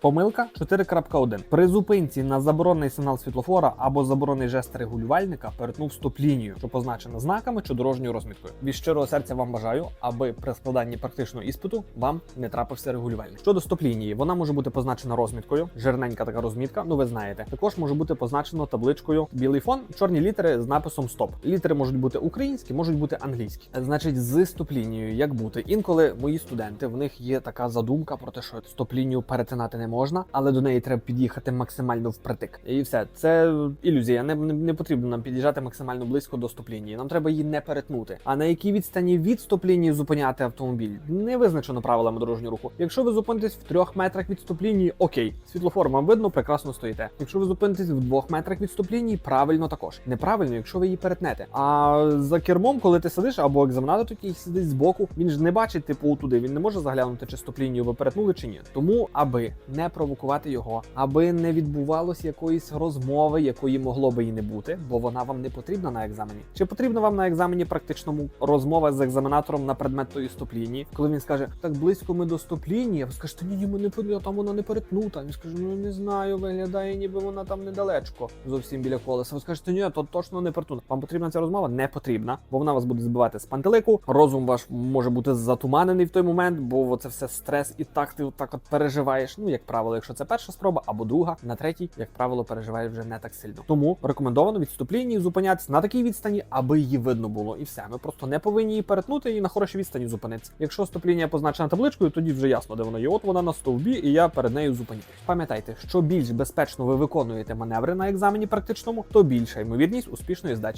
Помилка 4.1. При зупинці на заборонений сигнал світлофора або заборонений жест регулювальника перетнув стоп-лінію, що позначена знаками чи дорожньою розміткою. Від щирого серця вам бажаю, аби при складанні практичного іспиту вам не трапився регулювальник. Щодо стоп-лінії, вона може бути позначена розміткою, жирненька така розмітка. Ну ви знаєте. Також може бути позначено табличкою білий фон, чорні літери з написом стоп. Літери можуть бути українські, можуть бути англійські. Значить, з стоп-лінією як бути? Інколи мої студенти в них є така задумка про те, що стоп-лінію перетинати не можна, але до неї треба під'їхати максимально впритик. І все, це ілюзія. Не, не, не потрібно нам під'їжджати максимально близько до стоп-лінії. Нам треба її не перетнути. А на якій відстані від стоп-лінії зупиняти автомобіль не визначено правилами дорожнього руху. Якщо ви зупинитесь в трьох метрах від стоп-лінії, окей, світлофор вам видно, прекрасно стоїте. Якщо ви зупинитесь в двох метрах від стоп-лінії, правильно також. Неправильно, якщо ви її перетнете. А за кермом, коли ти сидиш, або екзаменатор такий сидить збоку, він ж не бачить типу туди. Він не може заглянути, чи стоп-лінію ви перетнули чи ні. Тому, аби не провокувати його, аби не відбувалось якоїсь розмови, якої могло би і не бути, бо вона вам не потрібна на екзамені. Чи потрібна вам на екзамені практичному розмова з екзаменатором на предмет тої стоп-лінії, коли він скаже, так близько ми до стоп-лінії, а ви скажете, ні, ні, ми не пер- там вона не перетнута. Він скаже, ну не знаю, виглядає, ніби вона там недалечко, зовсім біля колеса. Ви скажете, ні, то точно не перетнута. Вам потрібна ця розмова? Не потрібна, бо вона вас буде збивати з пантелику. Розум ваш може бути затуманений в той момент, бо це все стрес, і так ти так от переживаєш. Ну, як правило, якщо це перша спроба або друга, на третій, як правило, переживаєш вже не так сильно. Тому рекомендовано від стоп-лінії зупинятися на такій відстані, аби її видно було, і все. Ми просто не повинні її перетнути і на хорошій відстані зупинитися. Якщо стоп-лінія позначена табличкою, тоді вже ясно, де вона є. От вона на стовбі, і я перед нею зупинюсь. Пам'ятайте, що більш безпечно ви виконуєте маневри на екзамені практичному, то більша ймовірність успішної здачі.